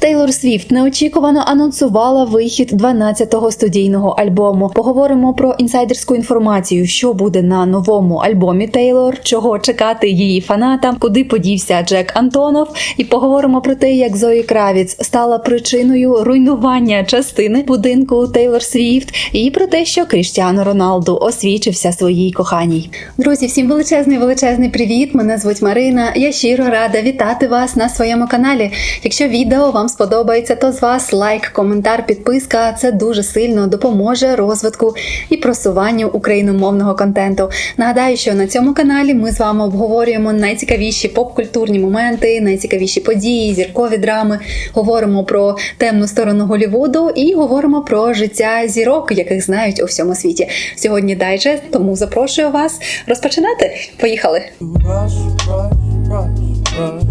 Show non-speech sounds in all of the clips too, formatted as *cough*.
Тейлор Свіфт неочікувано анонсувала вихід 12-го студійного альбому. Поговоримо про інсайдерську інформацію, що буде на новому альбомі Тейлор, чого чекати її фанатам, куди подівся Джек Антонов, і поговоримо про те, як Зої Кравіц стала причиною руйнування частини будинку Тейлор Свіфт, і про те, що Кріштіану Роналду освічився своїй коханій. Друзі, всім величезний величезний привіт! Мене звуть Марина. Я щиро рада вітати вас на своєму каналі. Якщо відео вам сподобається, то з вас лайк, коментар, підписка. Це дуже сильно допоможе розвитку і просуванню україномовного контенту. Нагадаю, що на цьому каналі ми з вами обговорюємо найцікавіші поп-культурні моменти, найцікавіші події, зіркові драми. Говоримо про темну сторону Голівуду і говоримо про життя зірок, яких знають у всьому світі. Сьогодні дайджест, тому запрошую вас розпочинати. Поїхали! Rush, rush, rush, rush.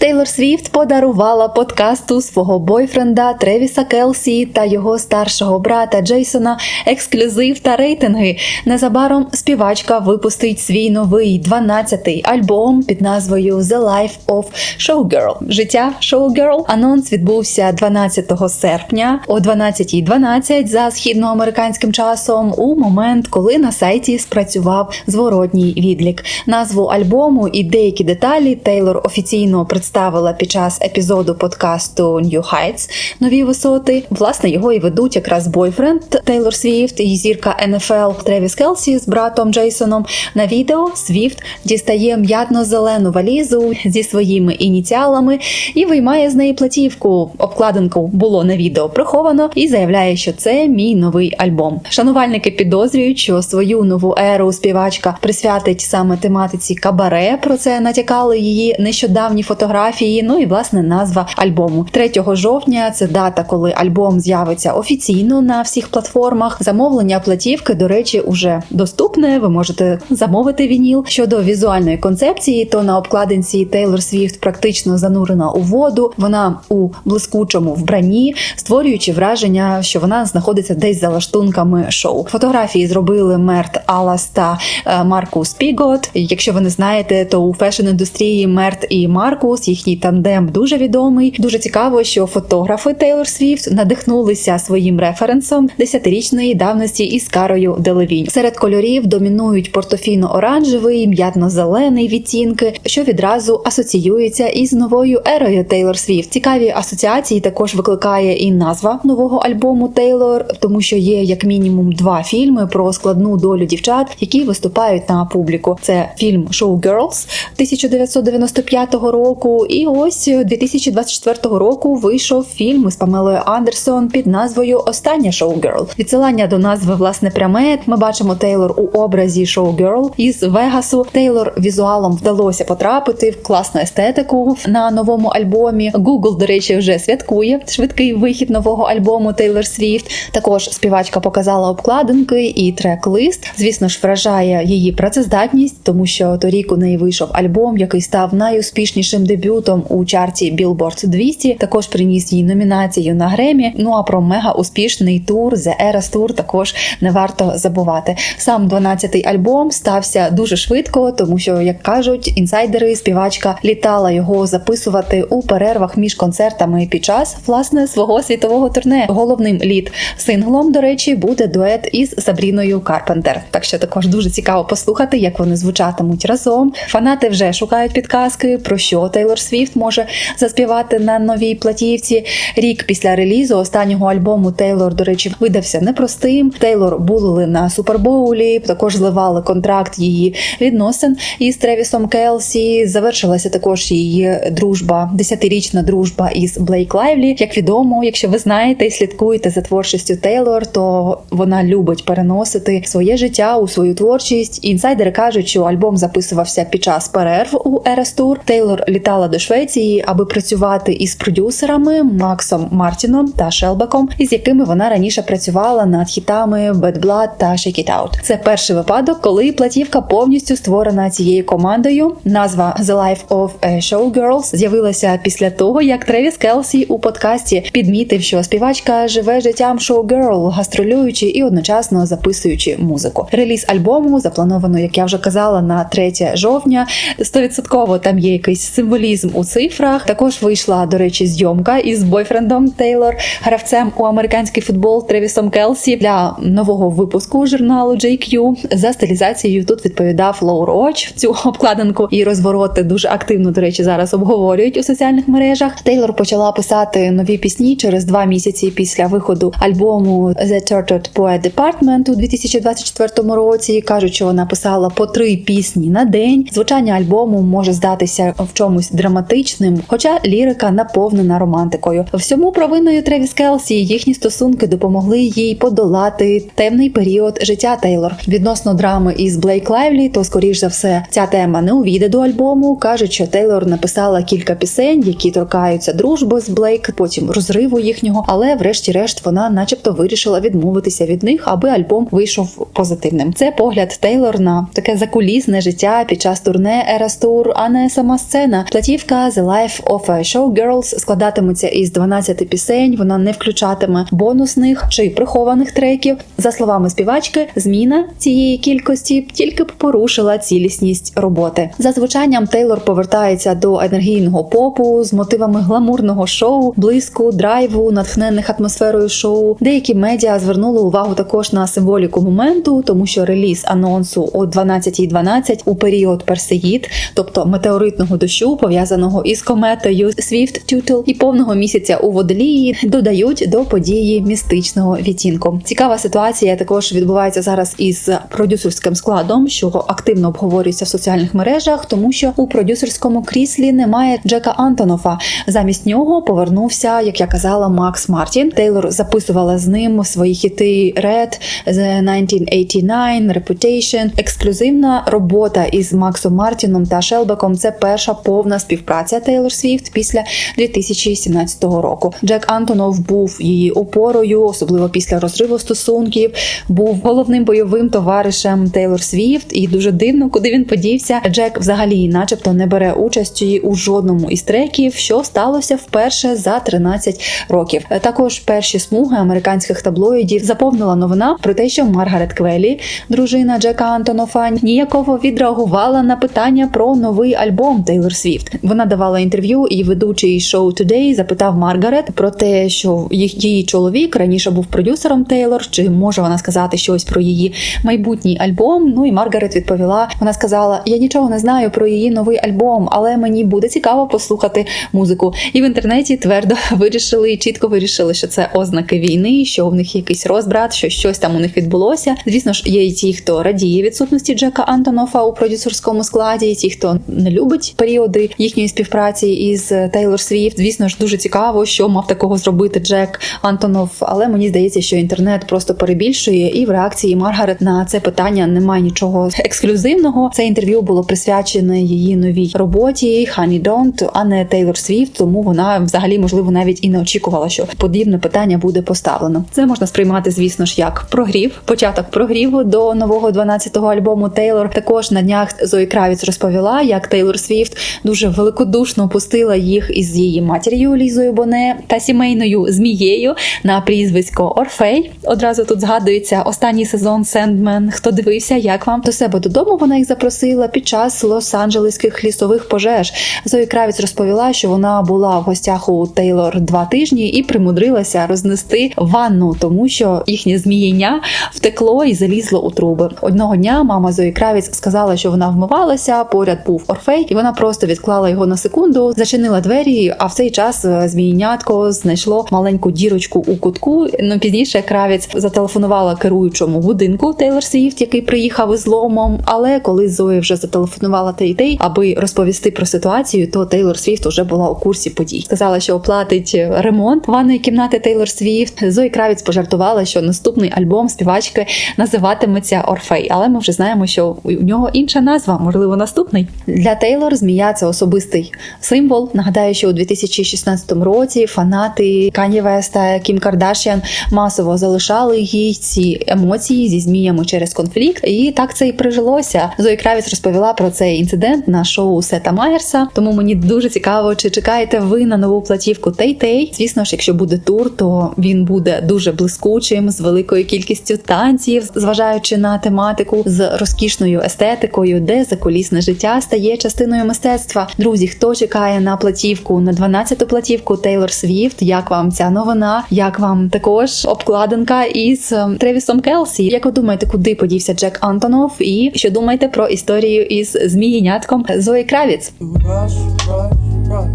Тейлор Свіфт подарувала подкасту свого бойфренда Тревіса Келсі та його старшого брата Джейсона ексклюзив та рейтинги. Незабаром співачка випустить свій новий 12-й альбом під назвою The Life of Showgirl. Життя Showgirl. Анонс відбувся 12 серпня о 12.12 за східноамериканським часом. У момент, коли на сайті спрацював зворотній відлік. Назву альбому і деякі деталі Тейлор офіційно представила під час епізоду подкасту New Heights Нові висоти. Власне, його і ведуть якраз бойфренд Тейлор Свіфт і зірка НФЛ Тревіс Келсі з братом Джейсоном. На відео Свіфт дістає м'ятно-зелену валізу зі своїми ініціалами і виймає з неї платівку. Обкладинку було на відео приховано і заявляє, що це мій новий альбом. Шанувальники підозрюють, що свою нову еру співачка присвятить саме тематиці кабаре. Про це натякали її нещодавні фотографії. Ну і власне назва альбому. 3 жовтня це дата, коли альбом з'явиться офіційно на всіх платформах. Замовлення платівки, до речі, уже доступне. Ви можете замовити вініл. Щодо візуальної концепції, то на обкладинці Тейлор Свіфт практично занурена у воду. Вона у блискучому вбранні, створюючи враження, що вона знаходиться десь за лаштунками шоу. Фотографії зробили Мерт Алас та е, Маркус Пігот. Якщо ви не знаєте, то у фешн-індустрії Мерт і Маркус їхній тандем дуже відомий. Дуже цікаво, що фотографи Тейлор Свіфт надихнулися своїм референсом десятирічної давності із Карою Делевінь. Серед кольорів домінують портофійно-оранжевий, м'ятно-зелений відтінки, що відразу асоціюється із новою ерою Тейлор Свіфт. Цікаві асоціації також викликає і назва нового альбому Тейлор, тому що є як мінімум два фільми про складну долю дівчат, які виступають на публіку. Це фільм Show Girls 1995 року. І ось 2024 року вийшов фільм із Памелою Андерсон під назвою Остання шоу-герл. Відсилання до назви власне пряме. Ми бачимо Тейлор у образі шоу-герл із Вегасу. Тейлор візуалом вдалося потрапити в класну естетику на новому альбомі. Google, до речі, вже святкує швидкий вихід нового альбому Тейлор Свіфт. Також співачка показала обкладинки і трек-лист. Звісно ж, вражає її працездатність, тому що торік у неї вийшов альбом, який став найуспішнішим дебютом у чарті Billboard 200. Також приніс їй номінацію на Гремі. Ну а про мега успішний тур The Eras Tour також не варто забувати. Сам 12-й альбом стався дуже швидко, тому що, як кажуть, інсайдери, співачка літала його записувати у перервах між концертами під час власне свого світового турне. Головним лід синглом, до речі, буде дует із Сабріною Карпентер. Так що також дуже цікаво послухати, як вони звучатимуть разом. Фанати вже шукають підказки, про що Тейлор Свіфт може заспівати на новій платівці. Рік після релізу останнього альбому Тейлор, до речі, видався непростим. Тейлор булили на супербоулі, також зливали контракт її відносин із Тревісом Келсі. Завершилася також її дружба, десятирічна дружба із Блейк Лайвлі. Як відомо, якщо ви знаєте і слідкуєте за творчістю Тейлор, то вона любить переносити своє життя у свою творчість. Інсайдери кажуть, що альбом записувався під час перерв у Tour. Тейлор літала до Швеції, аби працювати із продюсерами Максом Мартіном та Шелбеком, із якими вона раніше працювала над хітами Bad Blood та Shake It Out. Це перший випадок, коли платівка повністю створена цією командою. Назва The Life of a Showgirls з'явилася після того, як Тревіс Келсі у подкасті підмітив, що співачка живе життям шоу-герл, гастролюючи і одночасно записуючи музику. Реліз альбому заплановано, як я вже казала, на 3 жовтня. Стовідсотково там є якийсь символічний реалізм у цифрах. Також вийшла, до речі, зйомка із бойфрендом Тейлор, гравцем у американський футбол Тревісом Келсі для нового випуску журналу JQ. За стилізацією тут відповідав Лоур Оч. Цю обкладинку і розвороти дуже активно, до речі, зараз обговорюють у соціальних мережах. Тейлор почала писати нові пісні через два місяці після виходу альбому The Tortured Poet Department у 2024 році. Кажуть, що вона писала по три пісні на день. Звучання альбому може здатися в чомусь драматичним, хоча лірика наповнена романтикою. Всьому провиною Тревіс Келсі їхні стосунки допомогли їй подолати темний період життя Тейлор. Відносно драми із Блейк Лайвлі, то скоріш за все ця тема не увійде до альбому. кажуть, що Тейлор написала кілька пісень, які торкаються дружби з Блейк, потім розриву їхнього, але врешті-решт вона, начебто, вирішила відмовитися від них, аби альбом вийшов позитивним. Це погляд Тейлор на таке закулісне життя під час турне Tour, а не сама сцена. Платівка The Life of a Showgirls складатиметься із 12 пісень. Вона не включатиме бонусних чи прихованих треків. За словами співачки, зміна цієї кількості тільки б порушила цілісність роботи. За звучанням Тейлор повертається до енергійного попу з мотивами гламурного шоу, блиску, драйву, натхнених атмосферою шоу. Деякі медіа звернули увагу також на символіку моменту, тому що реліз анонсу о 12.12 у період Персеїд, тобто метеоритного дощу, пов'язаного із кометою Swift Tootle і повного місяця у водолії, додають до події містичного відтінку. Цікава ситуація також відбувається зараз із продюсерським складом, що активно обговорюється в соціальних мережах, тому що у продюсерському кріслі немає Джека Антонофа. Замість нього повернувся, як я казала, Макс Мартін. Тейлор записувала з ним свої хіти Red, The 1989, Reputation. Ексклюзивна робота із Максом Мартіном та Шелбеком. Це перша повна співпраця Тейлор Свіфт після 2017 року. Джек Антонов був її опорою, особливо після розриву стосунків. Був головним бойовим товаришем Тейлор Свіфт, і дуже дивно, куди він подівся. Джек взагалі, начебто, не бере участі у жодному із треків, що сталося вперше за 13 років. Також перші смуги американських таблоїдів заповнила новина про те, що Маргарет Квелі, дружина Джека Антонофа, ніяково відреагувала на питання про новий альбом Тейлор Свіфт. Вона давала інтерв'ю, і ведучий шоу Today запитав Маргарет про те, що їх- її чоловік раніше був продюсером Тейлор, чи може вона сказати щось про її майбутній альбом. Ну і Маргарет відповіла: вона сказала: Я нічого не знаю про її новий альбом, але мені буде цікаво послухати музику. І в інтернеті твердо *laughs* вирішили і чітко вирішили, що це ознаки війни, що в них якийсь розбрат, що щось там у них відбулося. Звісно ж, є і ті, хто радіє відсутності Джека Антонофа у продюсерському складі, і ті, хто не любить періоди їхньої співпраці із Тейлор Свіфт. Звісно ж, дуже цікаво, що мав такого зробити Джек Антонов. Але мені здається, що інтернет просто перебільшує, і в реакції Маргарет на це питання немає нічого ексклюзивного. Це інтерв'ю було присвячене її новій роботі Honey Don't, а не Тейлор Свіфт. Тому вона взагалі можливо навіть і не очікувала, що подібне питання буде поставлено. Це можна сприймати, звісно ж, як прогрів, початок прогріву до нового 12-го альбому Тейлор. Також на днях Зої Кравіц розповіла, як Тейлор Свіфт дуже великодушно пустила їх із її матір'ю Лізою Боне та сімейною змією на прізвисько Орфей. Одразу тут згадується останній сезон Сендмен. Хто дивився, як вам до себе додому вона їх запросила під час лос-анджелеських лісових пожеж. Зої Кравіц розповіла, що вона була в гостях у Тейлор два тижні і примудрилася рознести ванну, тому що їхнє змієння втекло і залізло у труби. Одного дня мама Зої Кравіц сказала, що вона вмивалася. Поряд був Орфей, і вона просто відклала його на секунду, зачинила двері. А в цей час е, змієнятко знайшло маленьку дірочку у кутку. Ну пізніше Кравіц зателефонувала керуючому будинку Тейлор Свіфт, який приїхав із ломом. Але коли Зоя вже зателефонувала Тей Тей, аби розповісти про ситуацію, то Тейлор Свіфт вже була у курсі подій. Сказала, що оплатить ремонт ванної кімнати Тейлор Свіфт. Зої Кравіц пожартувала, що наступний альбом співачки називатиметься Орфей. Але ми вже знаємо, що у нього інша назва, можливо, наступний. Для Тейлор змія це особистий символ. Нагадаю, що у 2016 році фанати Кані Веста, Кім Кардашян масово залишали їй ці емоції зі зміями через конфлікт, і так це і прижилося. Зої Кравіц розповіла про цей інцидент на шоу Сета Майерса. Тому мені дуже цікаво, чи чекаєте ви на нову платівку Тей-Тей. Звісно ж, якщо буде тур, то він буде дуже блискучим, з великою кількістю танців, зважаючи на тематику, з розкішною естетикою, де закулісне життя стає частиною мистецтва. Друзі, хто чекає на платівку на 12-ту платівку Тейлор Свіфт? Як вам ця новина? Як вам також обкладинка із ем, Тревісом Келсі? Як ви думаєте, куди подівся Джек Антонов? І що думаєте про історію із зміїнятком Зої Кравіц? Rush, rush, rush,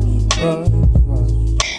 rush.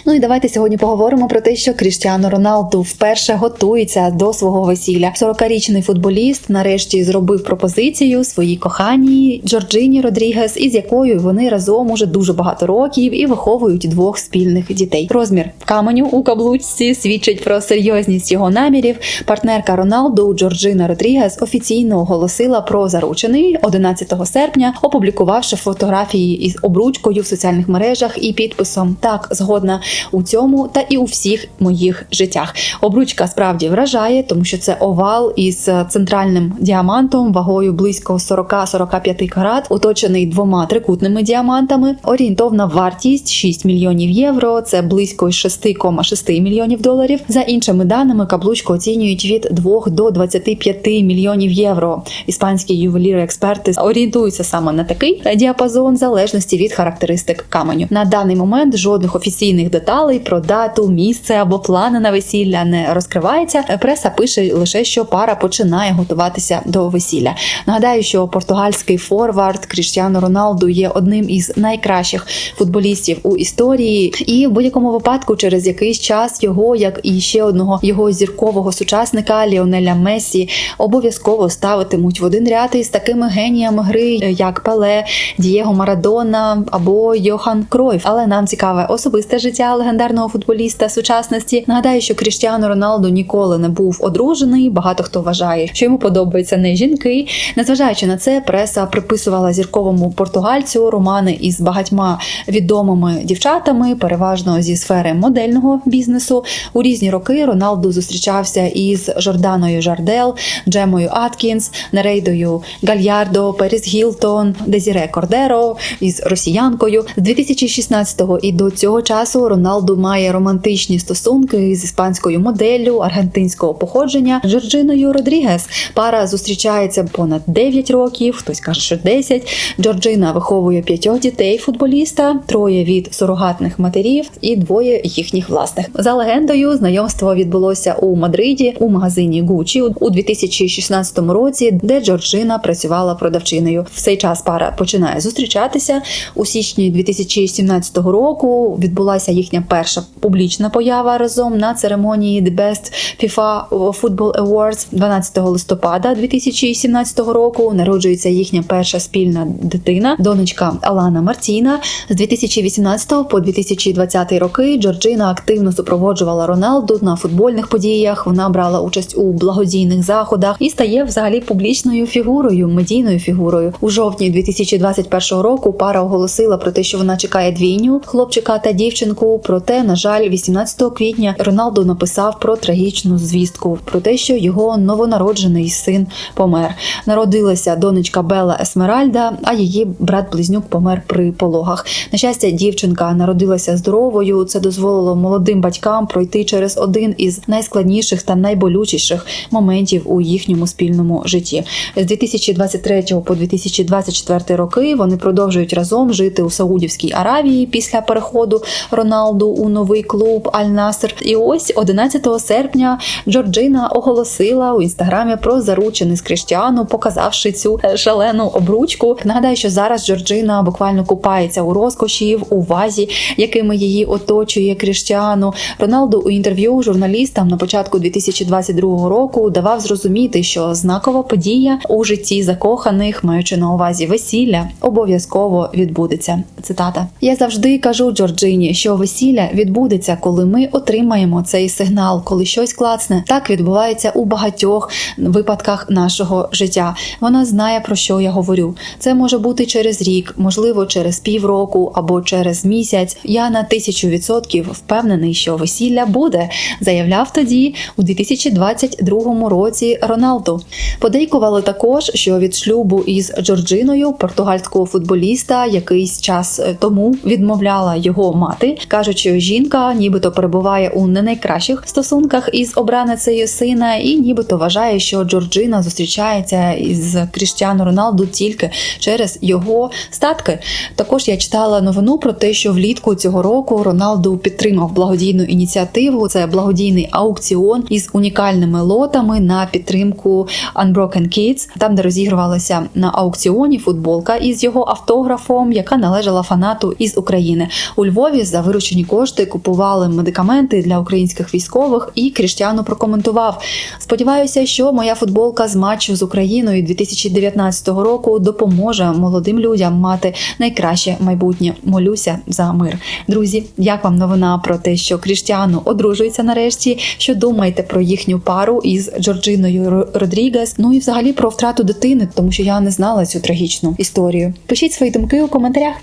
Ну і давайте сьогодні поговоримо про те, що Кріштіану Роналду вперше готується до свого весілля. 40-річний футболіст нарешті зробив пропозицію своїй коханій Джорджині Родрігес, із якою вони разом уже дуже багато років і виховують двох спільних дітей. Розмір каменю у каблучці свідчить про серйозність його намірів. Партнерка Роналду Джорджина Родрігес офіційно оголосила про заручений 11 серпня, опублікувавши фотографії із обручкою в соціальних мережах і підписом Так, згодна у цьому та і у всіх моїх життях. Обручка справді вражає, тому що це овал із центральним діамантом вагою близько 40-45 карат, оточений двома трикутними діамантами. Орієнтовна вартість 6 мільйонів євро. Це близько 6,6 мільйонів доларів. За іншими даними, каблучку оцінюють від 2 до 25 мільйонів євро. Іспанські ювеліри-експерти орієнтуються саме на такий діапазон в залежності від характеристик каменю. На даний момент жодних офіційних деталей про дату, місце або плани на весілля не розкривається. Преса пише лише, що пара починає готуватися до весілля. Нагадаю, що португальський форвард Кріштіану Роналду є одним із найкращих футболістів у історії, і в будь-якому випадку, через якийсь час його, як і ще одного його зіркового сучасника Ліонеля Месі, обов'язково ставитимуть в один ряд із такими геніями гри, як Пеле, Дієго Марадона або Йохан Кройф. Але нам цікаве особисте життя легендарного футболіста сучасності. Нагадаю, що Кріштіану Роналду ніколи не був одружений. Багато хто вважає, що йому подобаються не жінки. Незважаючи на це, преса приписувала зірковому португальцю романи із багатьма відомими дівчатами, переважно зі сфери модельного бізнесу. У різні роки Роналду зустрічався із Жорданою Жардел, Джемою Аткінс, Нерейдою Гальярдо, Періс Гілтон, Дезіре Кордеро із росіянкою. З 2016-го і до цього часу Роналду має романтичні стосунки з іспанською моделлю аргентинського походження Джорджиною Родрігес. Пара зустрічається понад 9 років, хтось каже, що 10. Джорджина виховує п'ятьох дітей футболіста, троє від сурогатних матерів і двоє їхніх власних. За легендою, знайомство відбулося у Мадриді у магазині Гучі у 2016 році, де Джорджина працювала продавчиною. В цей час пара починає зустрічатися у січні 2017 року. Відбулася їхня перша публічна поява разом на церемонії The Best FIFA Football Awards 12 листопада 2017 року. Народжується їхня перша спільна дитина, донечка Алана Мартіна. З 2018 по 2020 роки Джорджина активно супроводжувала Роналду на футбольних подіях. Вона брала участь у благодійних заходах і стає взагалі публічною фігурою, медійною фігурою. У жовтні 2021 року пара оголосила про те, що вона чекає двійню хлопчика та дівчинку. Проте, на жаль, 18 квітня Роналду написав про трагічну звістку про те, що його новонароджений син помер. Народилася донечка Бела Есмеральда, а її брат-близнюк помер при пологах. На щастя, дівчинка народилася здоровою. Це дозволило молодим батькам пройти через один із найскладніших та найболючіших моментів у їхньому спільному житті. З 2023 по 2024 роки вони продовжують разом жити у Саудівській Аравії після переходу Роналду у новий клуб Аль-Наср. І ось 11 серпня Джорджина оголосила у інстаграмі про заручений з Кріштіану, показавши цю е, шалену обручку. Нагадаю, що зараз Джорджина буквально купається у розкоші, в увазі, якими її оточує Кріштіану. Роналду у інтерв'ю журналістам на початку 2022 року давав зрозуміти, що знакова подія у житті закоханих, маючи на увазі весілля, обов'язково відбудеться. Цитата: Я завжди кажу Джорджині, що весілля відбудеться, коли ми отримаємо цей сигнал, коли щось клацне. Так відбувається у багатьох випадках нашого життя. Вона знає про що я говорю. Це може бути через рік, можливо, через півроку або через місяць. Я на тисячу відсотків впевнений, що весілля буде, заявляв тоді у 2022 році Роналду. Подейкували також, що від шлюбу із Джорджиною, португальського футболіста, якийсь час тому відмовляла його мати. кажуть. Кажуть, що жінка нібито перебуває у не найкращих стосунках із обраницею сина, і нібито вважає, що Джорджина зустрічається із Кріштіану Роналду тільки через його статки. Також я читала новину про те, що влітку цього року Роналду підтримав благодійну ініціативу. Це благодійний аукціон із унікальними лотами на підтримку Unbroken Kids, там де розігрувалася на аукціоні футболка із його автографом, яка належала фанату із України. У Львові за виручені кошти купували медикаменти для українських військових, і Кріштіану прокоментував: Сподіваюся, що моя футболка з матчу з Україною 2019 року допоможе молодим людям мати найкраще майбутнє. Молюся за мир. Друзі, як вам новина про те, що Кріштіану одружується нарешті? Що думаєте про їхню пару із Джорджиною Ро- Родрігес? Ну і взагалі про втрату дитини, тому що я не знала цю трагічну історію. Пишіть свої думки у коментарях.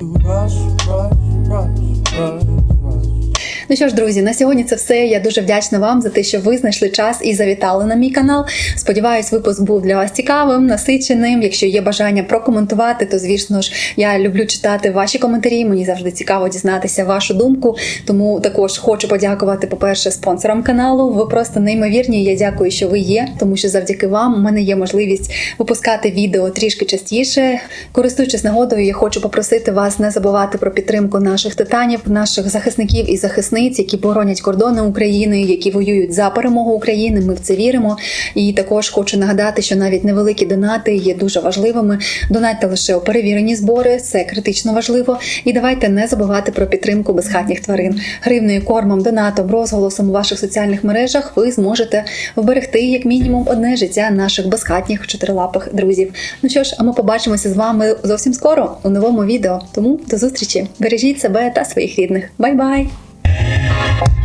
Ну що ж, друзі, на сьогодні це все. Я дуже вдячна вам за те, що ви знайшли час і завітали на мій канал. Сподіваюсь, випуск був для вас цікавим, насиченим. Якщо є бажання прокоментувати, то звісно ж я люблю читати ваші коментарі. Мені завжди цікаво дізнатися вашу думку. Тому також хочу подякувати, по-перше, спонсорам каналу. Ви просто неймовірні. Я дякую, що ви є, тому що завдяки вам у мене є можливість випускати відео трішки частіше. Користуючись нагодою, я хочу попросити вас не забувати про підтримку наших титанів, наших захисників і захисниць, які боронять кордони України, які воюють за перемогу України. Ми в це віримо. І також хочу нагадати, що навіть невеликі донати є дуже важливими. Донатьте лише у перевірені збори, це критично важливо. І давайте не забувати про підтримку безхатніх тварин. Гривною кормом, донатом, розголосом у ваших соціальних мережах ви зможете вберегти як мінімум одне життя наших безхатніх чотирилапих друзів. Ну що ж, а ми побачимося з вами зовсім скоро у новому відео. Тому до зустрічі! Бережіть себе та своїх рідних. Бай-бай! Thank you.